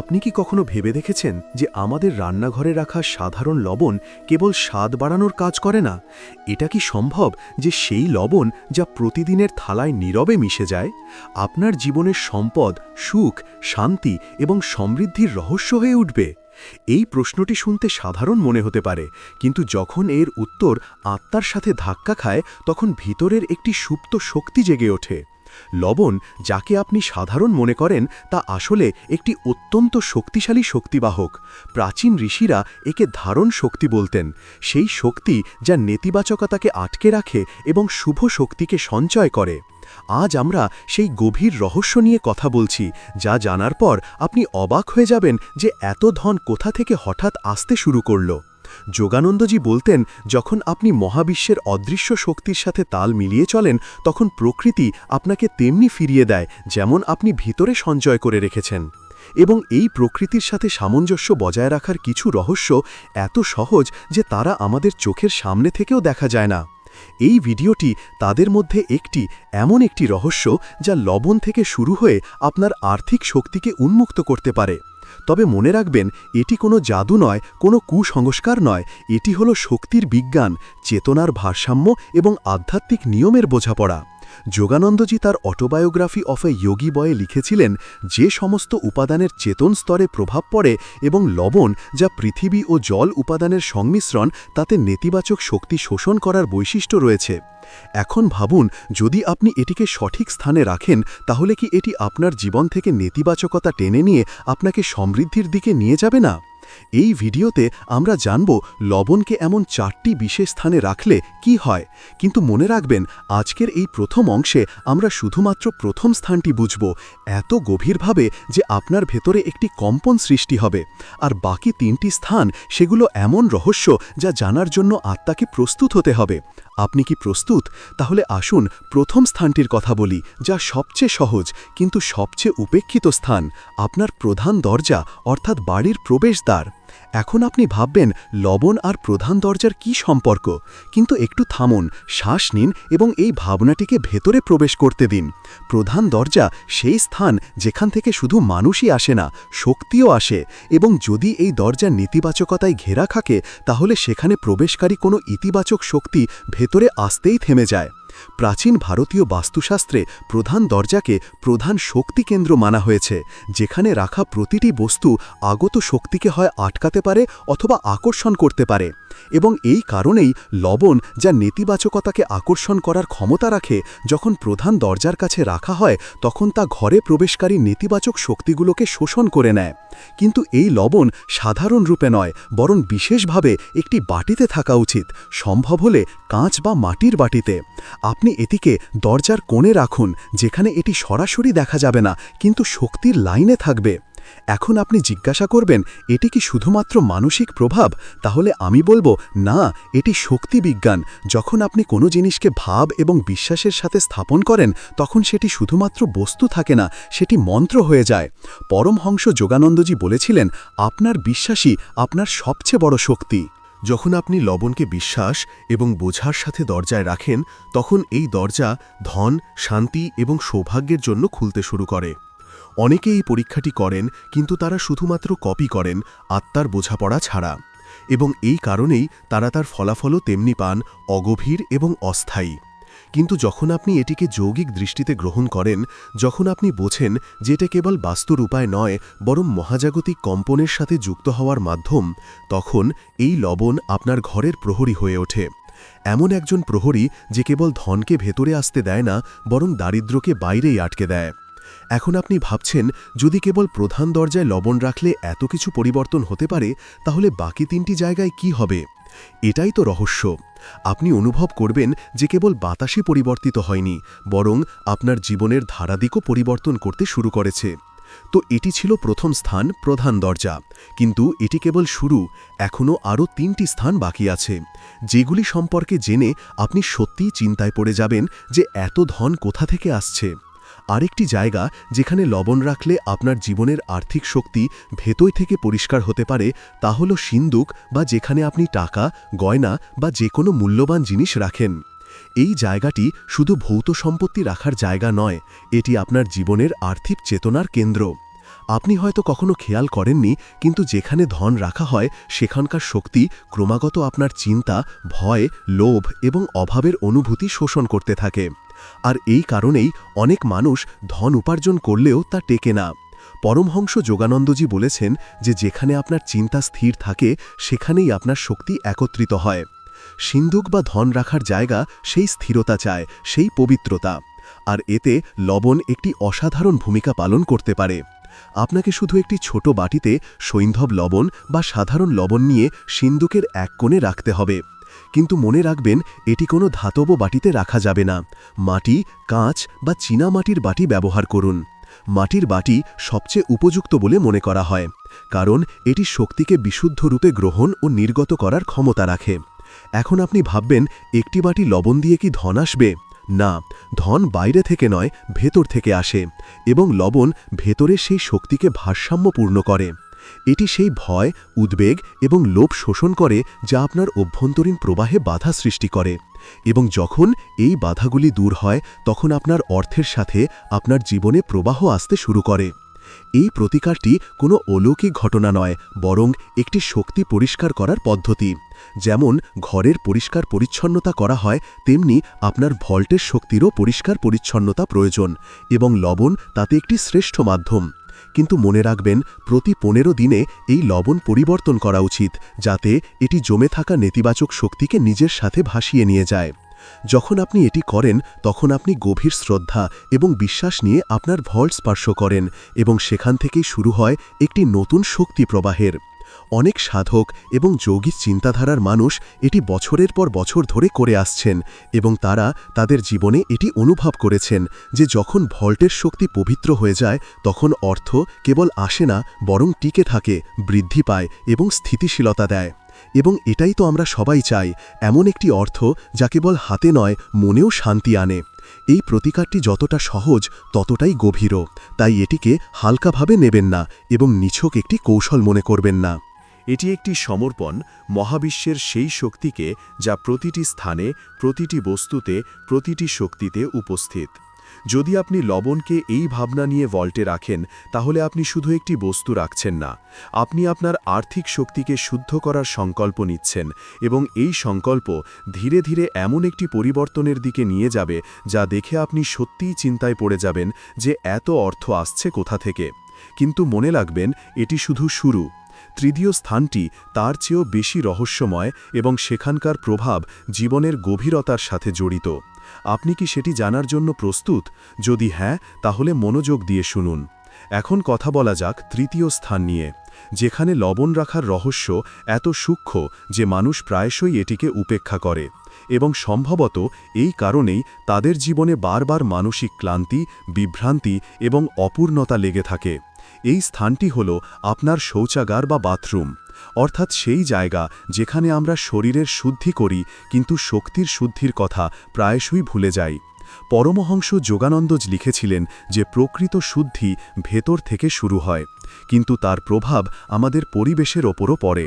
আপনি কি কখনো ভেবে দেখেছেন যে আমাদের রান্নাঘরে রাখা সাধারণ লবণ কেবল স্বাদ বাড়ানোর কাজ করে না? এটা কি সম্ভব যে সেই লবণ যা প্রতিদিনের থালায় নীরবে মিশে যায়? আপনার জীবনের সম্পদ, সুখ, শান্তি এবং সমৃদ্ধির রহস্য হয়ে উঠবে। এই প্রশ্নটি শুনতে সাধারণ মনে হতে পারে, কিন্তু যখন এর উত্তর আত্মার সাথে ধাক্কা খায়, তখন ভিতরের একটি সুপ্ত শক্তি জেগে ওঠে। লবণ যাকে আপনি সাধারণ মনে করেন তা আসলে একটি অত্যন্ত শক্তিশালী শক্তিবাহক। প্রাচীন ঋষিরা একে ধারণ শক্তি বলতেন। সেই শক্তি যা নেতিবাচকতাকে আটকে রাখে এবং শুভ শক্তিকে সঞ্চয় করে। আজ আমরা সেই গভীর রহস্য নিয়ে কথা বলছি, যা জানার পর আপনি অবাক হয়ে যাবেন যে এত ধন কোথা থেকে হঠাৎ আসতে শুরু করল। যোগানন্দজি বলতেন, যখন আপনি মহাবিশ্বের অদৃশ্য শক্তির সাথে তাল মিলিয়ে চলেন, তখন প্রকৃতি আপনাকে তেমনি ফিরিয়ে দেয়, যেমন আপনি ভিতরে সঞ্চয় করে রেখেছেন। এবং এই প্রকৃতির সাথে সামঞ্জস্য বজায় রাখার কিছু রহস্য এত সহজ যে তারা আমাদের চোখের সামনে থেকেও দেখা যায় না। এই ভিডিওটি তাদের মধ্যে একটি, এমন একটি রহস্য যা লবণ থেকে শুরু হয়ে আপনার আর্থিক শক্তিকে উন্মুক্ত করতে পারে। তবে মনে রাখবেন, এটি কোনো জাদু নয়, কোনো কুসংস্কার নয়। এটি হলো শক্তির বিজ্ঞান, চেতনার ভারসাম্য এবং আধ্যাত্মিক নিয়মের বোঝাপড়া। যোগানন্দজি তার অটোবায়োগ্রাফি অফ এ যোগী বয়ে লিখেছিলেন, যে সমস্ত উপাদানের চেতন স্তরে প্রভাব পড়ে এবং লবণ যা পৃথিবী ও জল উপাদানের সংমিশ্রণ, তাতে নেতিবাচক শক্তি শোষণ করার বৈশিষ্ট্য রয়েছে। এখন ভাবুন, যদি আপনি এটিকে সঠিক স্থানে রাখেন, তাহলে কি এটি আপনার জীবন থেকে নেতিবাচকতা টেনে নিয়ে আপনাকে সমৃদ্ধির দিকে নিয়ে যাবে না? এই ভিডিওতে আমরা জানব লবণকে এমন চারটি বিশেষ স্থানে রাখলে কি হয়। কিন্তু মনে রাখবেন, আজকের এই প্রথম অংশে আমরা শুধুমাত্র প্রথম স্থানটি বুঝব, এত গভীরভাবে যে আপনার ভেতরে একটি কম্পন সৃষ্টি হবে। আর বাকি তিনটি স্থান সেগুলো এমন রহস্য যা জানার জন্য আত্মাকে প্রস্তুত হতে হবে। আপনি কি প্রস্তুত? তাহলে আসুন প্রথম স্থানটির কথা বলি, যা সবচেয়ে সহজ, কিন্তু সবচেয়ে উপেক্ষিত স্থান, আপনার প্রধান দরজা, অর্থাৎ বাড়ির প্রবেশদ্বার। এখন আপনি ভাববেন, লবণ আর প্রধান দরজার কি সম্পর্ক? কিন্তু একটু থামুন, শ্বাস নিন এবং এই ভাবনাটিকে ভেতরে প্রবেশ করতে দিন। প্রধান দরজা সেই স্থান যেখান থেকে শুধু মানুষই আসে না, শক্তিও আসে এবং যদি এই দরজা নেতিবাচকতায় ঘেরা থাকে, তাহলে সেখানে প্রবেশকারী কোনো ইতিবাচক শক্তি ভেতরে আসতেই থেমে যায়। প্রাচীন ভারতীয় বাস্তুশাস্ত্রে প্রধান দরজাকে প্রধান শক্তি কেন্দ্র মানা হয়েছে, যেখানে রাখা প্রতিটি বস্তু আগত শক্তিকে হয় আটকাতে পারে অথবা আকর্ষণ করতে পারে। এবং এই কারণেই লবণ যা নেতিবাচকতাকে আকর্ষণ করার ক্ষমতা রাখে, যখন প্রধান দরজার কাছে রাখা হয়, তখন তা ঘরে প্রবেশকারী নেতিবাচক শক্তিগুলোকে শোষণ করে নেয়। কিন্তু এই লবণ সাধারণ রূপে নয়, বরং বিশেষভাবে একটি বাটিতে থাকা উচিত, সম্ভব হলে কাঁচ বা মাটির বাটিতে। আপনি এটিকে দরজার কোণে রাখুন, যেখানে এটি সরাসরি দেখা যাবে না, কিন্তু শক্তির লাইনে থাকবে। এখন আপনি জিজ্ঞাসা করবেন, এটি কি শুধুমাত্র মানসিক প্রভাব? তাহলে আমি বলব, না, এটি শক্তি বিজ্ঞান। যখন আপনি কোনো জিনিসকে ভাব এবং বিশ্বাসের সাথে স্থাপন করেন, তখন সেটি শুধুমাত্র বস্তু থাকে না, সেটি মন্ত্র হয়ে যায়। পরমহংস যোগানন্দজি বলেছিলেন, আপনার বিশ্বাসই আপনার সবচেয়ে বড় শক্তি। যখন আপনি লবণকে বিশ্বাস এবং বোঝার সাথে দরজায় রাখেন, তখন এই দরজা ধন, শান্তি এবং সৌভাগ্যের জন্য খুলতে শুরু করে। অনেকে এই পরীক্ষাটি করেন, কিন্তু তারা শুধুমাত্র কপি করেন, আত্মার বোঝাপড়া ছাড়া। এবং এই কারণেই তারা তার ফলাফলও তেমনি পান, অগভীর এবং অস্থায়ী। কিন্তু যখন আপনি এটিকে যৌগিক দৃষ্টিতে গ্রহণ করেন, যখন আপনি বোঝেন যে এটা কেবল বাস্তুর উপায় নয়, বরং মহাজাগতিক কম্পনের সাথে যুক্ত হওয়ার মাধ্যম, তখন এই লবণ আপনার ঘরের প্রহরী হয়ে ওঠে। এমন একজন প্রহরী যে কেবল ধনকে ভেতরে আসতে দেয় না, বরং দারিদ্র্যকে বাইরেই আটকে দেয়। এখন আপনি ভাবছেন, যদি কেবল প্রধান দরজায় লবণ রাখলে এত কিছু পরিবর্তন হতে পারে, তাহলে বাকি তিনটি জায়গায় কি হবে? এটাই তো রহস্য। আপনি অনুভব করবেন যে কেবল বাতাসই পরিবর্তিত হয়নি, বরং আপনার জীবনের ধারাদিকও পরিবর্তন করতে শুরু করেছে। তো এটি ছিল প্রথম স্থান, প্রধান দরজা। কিন্তু এটি কেবল শুরু এখনও আরও তিনটি স্থান বাকি আছে। যেগুলি সম্পর্কে জেনে আপনি সত্যিই চিন্তায় পড়ে যাবেন যে এত ধন কোথা থেকে আসছে। আরেকটি জায়গা যেখানে লবণ রাখলে আপনার জীবনের আর্থিক শক্তি ভেতই থেকে পরিষ্কার হতে পারে, তা হল সিন্দুক বা যেখানে আপনি টাকা, গয়না বা যে কোনো মূল্যবান জিনিস রাখেন। এই জায়গাটি শুধু ভৌত সম্পত্তি রাখার জায়গা নয়, এটি আপনার জীবনের আর্থিক চেতনার কেন্দ্র। আপনি হয়তো কখনো খেয়াল করেননি, কিন্তু যেখানে ধন রাখা হয়, সেখানকার শক্তি ক্রমাগত আপনার চিন্তা, ভয়, লোভ এবং অভাবের অনুভূতি শোষণ করতে থাকে। আর এই কারণেই অনেক মানুষ ধন উপার্জন করলেও তা টেকে না। পরমহংস যোগানন্দজি বলেছেন যে যেখানে আপনার চিন্তা স্থির থাকে, সেখানেই আপনার শক্তি একত্রিত হয়। সিন্ধুক বা ধন রাখার জায়গা সেই স্থিরতা চায়, সেই পবিত্রতা। আর এতে লবণ একটি অসাধারণ ভূমিকা পালন করতে পারে। আপনাকে শুধু একটি ছোট বাটিতে সৈন্ধব লবণ বা সাধারণ লবণ নিয়ে সিন্দুকের এক কোণে রাখতে হবে। কিন্তু মনে রাখবেন, এটি কোনো ধাতব বাটিতে রাখা যাবে না। মাটি, কাঁচ বা চীনা মাটির বাটি ব্যবহার করুন। মাটির বাটি সবচেয়ে উপযুক্ত বলে মনে করা হয়, কারণ এটি শক্তিকে বিশুদ্ধ রূপে গ্রহণ ও নির্গত করার ক্ষমতা রাখে। এখন আপনি ভাববেন, একটি বাটি লবণ দিয়ে কি ধন আসবে? না, ধন বাইরে থেকে নয়, ভেতর থেকে আসে এবং লবণ ভেতরে সেই শক্তিকে ভারসাম্যপূর্ণ করে। এটি সেই ভয়, উদ্বেগ এবং লোভ শোষণ করে যা আপনার অভ্যন্তরীণ প্রবাহে বাধা সৃষ্টি করে এবং যখন এই বাধাগুলি দূর হয়, তখন আপনার অর্থের সাথে আপনার জীবনে প্রবাহ আসতে শুরু করে। এই প্রতিকারটি কোনো অলৌকিক ঘটনা নয়, বরং একটি শক্তি পরিষ্কার করার পদ্ধতি। যেমন ঘরের পরিষ্কার পরিচ্ছন্নতা করা হয়, তেমনি আপনার ভল্টের শক্তিরও পরিষ্কার পরিচ্ছন্নতা প্রয়োজন এবং লবণ তাতে একটি শ্রেষ্ঠ মাধ্যম। কিন্তু মনে রাখবেন, প্রতি পনেরো দিনে এই লবণ পরিবর্তন করা উচিত, যাতে এটি জমে থাকা নেতিবাচক শক্তিকে নিজের সাথে ভাসিয়ে নিয়ে যায়। যখন আপনি এটি করেন, তখন আপনি গভীর শ্রদ্ধা এবং বিশ্বাস নিয়ে আপনার ভল্ট স্পর্শ করেন এবং সেখান থেকেই শুরু হয় একটি নতুন শক্তি প্রবাহের। অনেক সাধক এবং যৌগিক চিন্তাধারার মানুষ এটি বছরের পর বছর ধরে করে আসছেন এবং তারা তাদের জীবনে এটি অনুভব করেছেন যে যখন ভল্টের শক্তি পবিত্র হয়ে যায়, তখন অর্থ কেবল আসে না, বরং টিকে থাকে, বৃদ্ধি পায় এবং স্থিতিশীলতা দেয়। এবং এটাই তো আমরা সবাই চাই, এমন একটি অর্থ যা কেবল হাতে নয়, মনেও শান্তি আনে। এই প্রতিকারটি যতটা সহজ, ততটাই গভীরও। তাই এটিকে হালকাভাবে নেবেন না এবং নিছক একটি কৌশল মনে করবেন না। এটি একটি সমর্পণ, মহাবিশ্বের সেই শক্তিকে যা প্রতিটি স্থানে, প্রতিটি বস্তুতে, প্রতিটি শক্তিতে উপস্থিত। যদি আপনি লবণকে এই ভাবনা নিয়ে ভল্টে রাখেন, তাহলে আপনি শুধু একটি বস্তু রাখছেন না। আপনি আপনার আর্থিক শক্তিকে শুদ্ধ করার সংকল্প নিচ্ছেন এবং এই সংকল্প ধীরে ধীরে এমন একটি পরিবর্তনের দিকে নিয়ে যাবে যা দেখে আপনি সত্যিই চিন্তায় পড়ে যাবেন যে এত অর্থ আসছে কোথা থেকে। কিন্তু মনে রাখবেন, এটি শুধু শুরু। তৃতীয় স্থানটি তার চেয়েও বেশি রহস্যময় এবং সেখানকার প্রভাব জীবনের গভীরতার সাথে জড়িত। আপনি কি সেটি জানার জন্য প্রস্তুত? যদি হ্যাঁ তাহলে মনোযোগ দিয়ে শুনুন। এখন কথা বলা যাক তৃতীয় স্থান নিয়ে। যেখানে লবণ রাখার রহস্য এত সূক্ষ্ম যে মানুষ প্রায়শই এটিকে উপেক্ষা করে এবং সম্ভবত এই কারণেই তাদের জীবনে বারবার মানসিক ক্লান্তি, বিভ্রান্তি এবং অপূর্ণতা লেগে থাকে। এই স্থানটি হল আপনার শৌচাগার বা বাথরুম। অর্থাৎ সেই জায়গা যেখানে আমরা শরীরের শুদ্ধি করি, কিন্তু শক্তির শুদ্ধির কথা প্রায়শই ভুলে যাই। পরমহংস যোগানন্দজ লিখেছিলেন যে প্রকৃত শুদ্ধি ভেতর থেকে শুরু হয়, কিন্তু তার প্রভাব আমাদের পরিবেশের ওপরও পড়ে।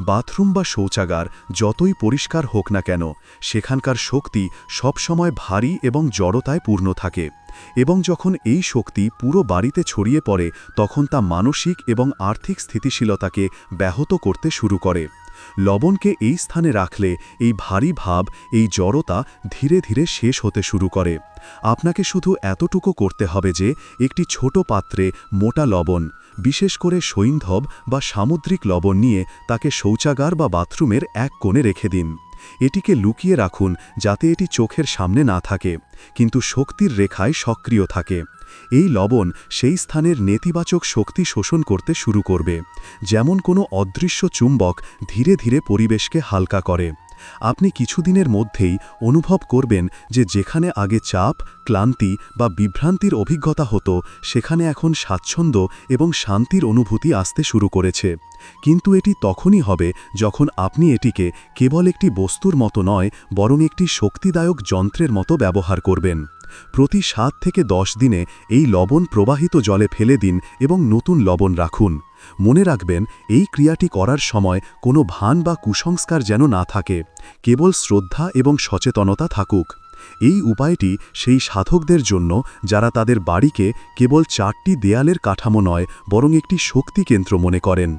বাথরুম বা শৌচাগার যতই পরিষ্কার হোক না কেন, সেখানকার শক্তি সবসময় ভারী এবং জড়তায় পূর্ণ থাকে এবং যখন এই শক্তি পুরো বাড়িতে ছড়িয়ে পড়ে, তখন তা মানসিক এবং আর্থিক স্থিতিশীলতাকে ব্যাহত করতে শুরু করে। লবণকে এই স্থানে রাখলে এই ভারী ভাব, এই জড়তা ধীরে ধীরে শেষ হতে শুরু করে। আপনাকে শুধু এতটুকু করতে হবে যে, একটি ছোট পাত্রে মোটা লবণ বিশেষ করে সৈন্ধব বা সামুদ্রিক লবণ নিয়ে তাকে শৌচাগার বা বাথরুমের এক কোণে রেখে দিন। এটিকে লুকিয়ে রাখুন যাতে এটি চোখের সামনে না থাকে, কিন্তু শক্তির রেখায় সক্রিয় থাকে। এই লবণ সেই স্থানের নেতিবাচক শক্তি শোষণ করতে শুরু করবে, যেমন কোনো অদৃশ্য চুম্বক ধীরে ধীরে পরিবেশকে হালকা করে। আপনি কিছুদিনের মধ্যেই অনুভব করবেন যে যেখানে আগে চাপ, ক্লান্তি বা বিভ্রান্তির অভিজ্ঞতা হতো, সেখানে এখন স্বাচ্ছন্দ্য এবং শান্তির অনুভূতি আসতে শুরু করেছে। কিন্তু এটি তখনই হবে যখন আপনি এটিকে কেবল একটি বস্তুর মতো নয়, বরং একটি শক্তিদায়ক যন্ত্রের মতো ব্যবহার করবেন। প্রতি সাত থেকে দশ দিনে এই লবণ প্রবাহিত জলে ফেলে দিন এবং নতুন লবণ রাখুন। মনে রাখবেন, এই ক্রিয়াটি করার সময় কোনো ভান বা কুসংস্কার যেন না থাকে, কেবল শ্রদ্ধা এবং সচেতনতা থাকুক। এই উপায়টি সেই সাধকদের জন্য, যারা তাদের বাড়িকে কেবল চারটি দেয়ালের কাঠামো নয়, বরং একটি শক্তি কেন্দ্র মনে করেন।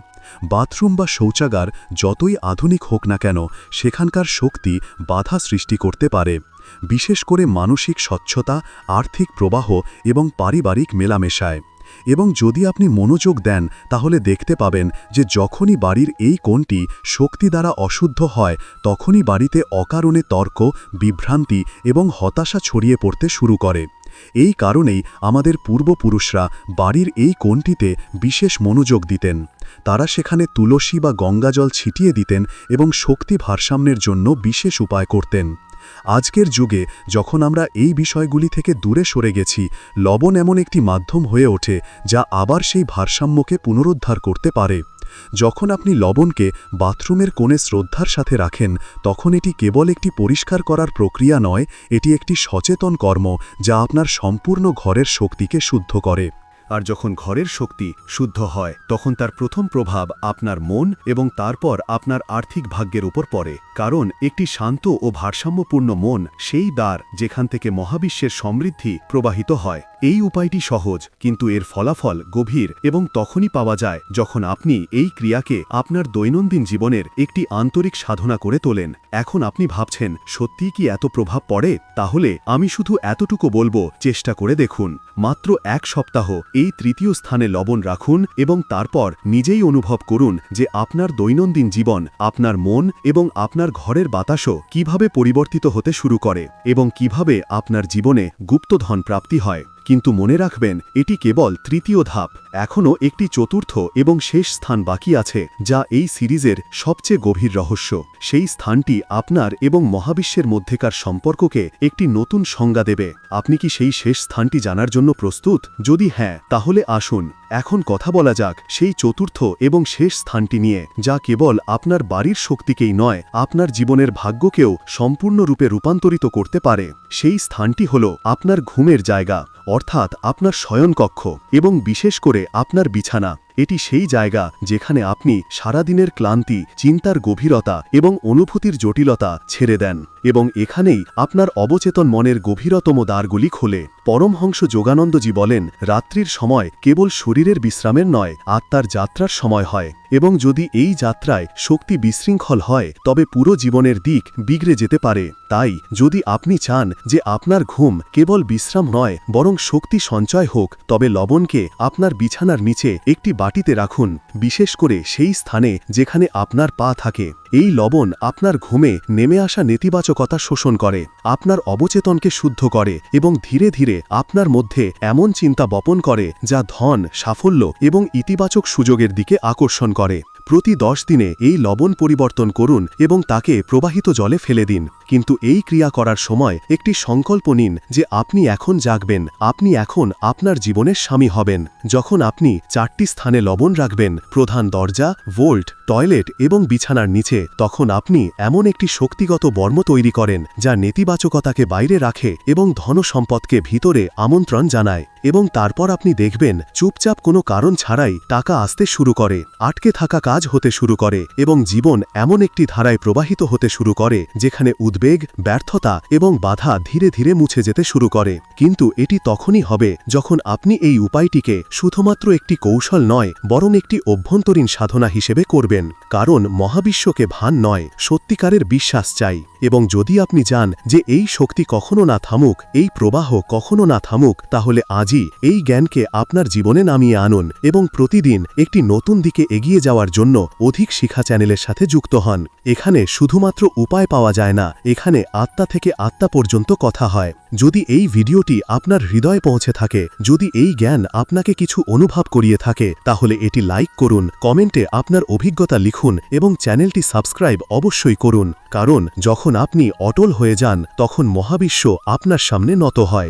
বাথরুম বা শৌচাগার যতই আধুনিক হোক না কেন, সেখানকার শক্তি বাধা সৃষ্টি করতে পারে। বিশেষ করে মানসিক স্বচ্ছতা, আর্থিক প্রবাহ এবং পারিবারিক মেলামেশায়। এবং যদি আপনি মনোযোগ দেন, তাহলে দেখতে পাবেন যে যখনই বাড়ির এই কোণটি শক্তি দ্বারা অশুদ্ধ হয়, তখনই বাড়িতে অকারণে তর্ক, বিভ্রান্তি এবং হতাশা ছড়িয়ে পড়তে শুরু করে। এই কারণেই আমাদের পূর্বপুরুষরা বাড়ির এই কোণটিতে বিশেষ মনোযোগ দিতেন। তারা সেখানে তুলসী বা গঙ্গাজল ছিটিয়ে দিতেন এবং শক্তি ভারসাম্যের জন্য বিশেষ উপায় করতেন। আজকের যুগে যখন আমরা এই বিষয়গুলি থেকে দূরে সরে গেছি, লবণ এমন একটি মাধ্যম হয়ে ওঠে যা আবার সেই ভারসাম্যকে পুনরুদ্ধার করতে পারে। যখন আপনি লবণকে বাথরুমের কোণে শ্রদ্ধার সাথে রাখেন, তখন এটি কেবল একটি পরিষ্কার করার প্রক্রিয়া নয়, এটি একটি সচেতন কর্ম যা আপনার সম্পূর্ণ ঘরের শক্তিকে শুদ্ধ করে। আর যখন ঘরের শক্তি শুদ্ধ হয়, তখন তার প্রথম প্রভাব আপনার মন এবং তারপর আপনার আর্থিক ভাগ্যের উপর পড়ে। কারণ একটি শান্ত ও ভারসাম্যপূর্ণ মন, সেই দ্বার যেখান থেকে মহাবিশ্বের সমৃদ্ধি প্রবাহিত হয়। এই উপায়টি সহজ, কিন্তু এর ফলাফল গভীর এবং তখনই পাওয়া যায় যখন আপনি এই ক্রিয়াকে আপনার দৈনন্দিন জীবনের একটি আন্তরিক সাধনা করে তোলেন। এখন আপনি ভাবছেন, সত্যিই কি এত প্রভাব পড়ে? তাহলে আমি শুধু এতটুকু বলব, চেষ্টা করে দেখুন। মাত্র এক সপ্তাহ, এই তৃতীয় স্থানে লবণ রাখুন এবং তারপর নিজেই অনুভব করুন যে আপনার দৈনন্দিন জীবন, আপনার মন এবং আপনার ঘরের বাতাসও কীভাবে পরিবর্তিত হতে শুরু করে এবং কীভাবে আপনার জীবনে গুপ্তধন প্রাপ্তি হয়। কিন্তু মনে রাখবেন, এটি কেবল তৃতীয় ধাপ, এখনও একটি চতুর্থ এবং শেষ স্থান বাকি আছে, যা এই সিরিজের সবচেয়ে গভীর রহস্য। সেই স্থানটি আপনার এবং মহাবিশ্বের মধ্যেকার সম্পর্ককে একটি নতুন সংজ্ঞা দেবে। আপনি কি সেই শেষ স্থানটি জানার জন্য প্রস্তুত? যদি হ্যাঁ তাহলে আসুন, এখন কথা বলা যাক সেই চতুর্থ এবং শেষ স্থানটি নিয়ে, যা কেবল আপনার বাড়ির শক্তিকেই নয়, আপনার জীবনের ভাগ্যকেও সম্পূর্ণরূপে রূপান্তরিত করতে পারে। সেই স্থানটি হল আপনার ঘুমের জায়গা। অর্থাৎ আপনার শয়নকক্ষ এবং বিশেষ করে আপনার বিছানা। এটি সেই জায়গা যেখানে আপনি সারাদিনের ক্লান্তি, চিন্তার গভীরতা এবং অনুভূতির জটিলতা ছেড়ে দেন। এবং এখানেই আপনার অবচেতন মনের গভীরতম দ্বারগুলি খোলে। পরমহংস যোগানন্দজি বলেন, রাত্রির সময় কেবল শরীরের বিশ্রামের নয়, আত্মার যাত্রার সময় হয় এবং যদি এই যাত্রায় শক্তি বিশৃঙ্খল হয়, তবে পুরো জীবনের দিক বিগড়ে যেতে পারে। তাই যদি আপনি চান যে আপনার ঘুম কেবল বিশ্রাম নয়, বরং শক্তি সঞ্চয় হোক, তবে লবণকে আপনার বিছানার নিচে একটি বাটিতে রাখুন, বিশেষ করে সেই স্থানে যেখানে আপনার পা থাকে। এই লবণ আপনার ঘুমে নেমে আসা নেতিবাচকতা শোষণ করে, আপনার অবচেতনকে শুদ্ধ করে এবং ধীরে ধীরে আপনার মধ্যে এমন চিন্তা বপন করে যা ধন, সাফল্য এবং ইতিবাচক সুযোগের দিকে আকর্ষণ করে। প্রতি দশ দিনে এই লবণ পরিবর্তন করুন এবং তাকে প্রবাহিত জলে ফেলে দিন। কিন্তু এই ক্রিয়া করার সময় একটি সংকল্প নিন যে আপনি এখন জাগবেন, আপনি এখন আপনার জীবনের স্বামী হবেন। যখন আপনি চারটি স্থানে লবণ রাখবেন, প্রধান দরজা, ভোল্ট, টয়লেট এবং বিছানার নিচে, তখন আপনি এমন একটি শক্তিগত বর্ম তৈরি করেন, যা নেতিবাচকতাকে বাইরে রাখে এবং ধনসম্পদকে ভিতরে আমন্ত্রণ জানায় এবং তারপর আপনি দেখবেন, চুপচাপ কোনো কারণ ছাড়াই টাকা আসতে শুরু করে, আটকে থাকা কাজ হতে শুরু করে এবং জীবন এমন একটি ধারায় প্রবাহিত হতে শুরু করে, যেখানে উদ্বেগ, ব্যর্থতা এবং বাধা ধীরে ধীরে মুছে যেতে শুরু করে। কিন্তু এটি তখনই হবে যখন আপনি এই উপায়টিকে শুধুমাত্র একটি কৌশল নয়, বরং একটি অভ্যন্তরীণ সাধনা হিসেবে করবেন। কারণ মহাবিশ্বকে ভান নয়, সত্যিকারের বিশ্বাস চাই। এবং যদি আপনি চান যে এই শক্তি কখনো না থামুক, এই প্রবাহ কখনো না থামুক, তাহলে আজই এই জ্ঞানকে আপনার জীবনে নামিয়ে আনুন এবং প্রতিদিন একটি নতুন দিকে এগিয়ে যাওয়ার জন্য অধিক শিখা চ্যানেলের সাথে যুক্ত হন। এখানে শুধুমাত্র উপায় পাওয়া যায় না এখানে আত্মা থেকে আত্মা পর্যন্ত কথা হয়। যদি এই ভিডিওটি আপনার হৃদয়ে পৌঁছে থাকে, যদি এই জ্ঞান আপনাকে কিছু অনুভব করিয়ে থাকে, তাহলে এটি লাইক করুন, কমেন্টে আপনার অভিজ্ঞতা লিখুন এবং চ্যানেলটি সাবস্ক্রাইব অবশ্যই করুন। কারণ যখন আপনি অটল হয়ে যান, তখন মহাবিশ্ব আপনার সামনে নত হয়।